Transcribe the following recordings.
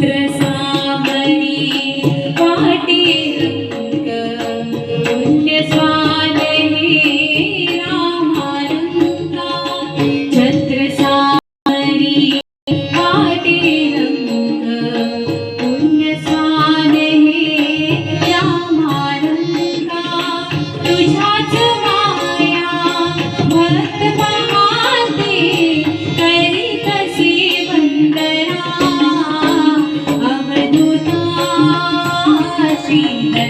tres.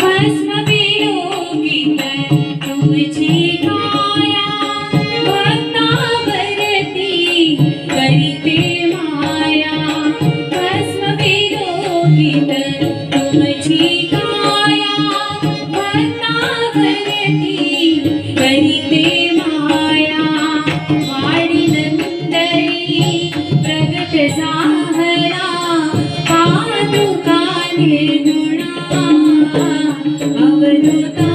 भस्म विलोकित அவனுதான்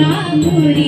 Murray.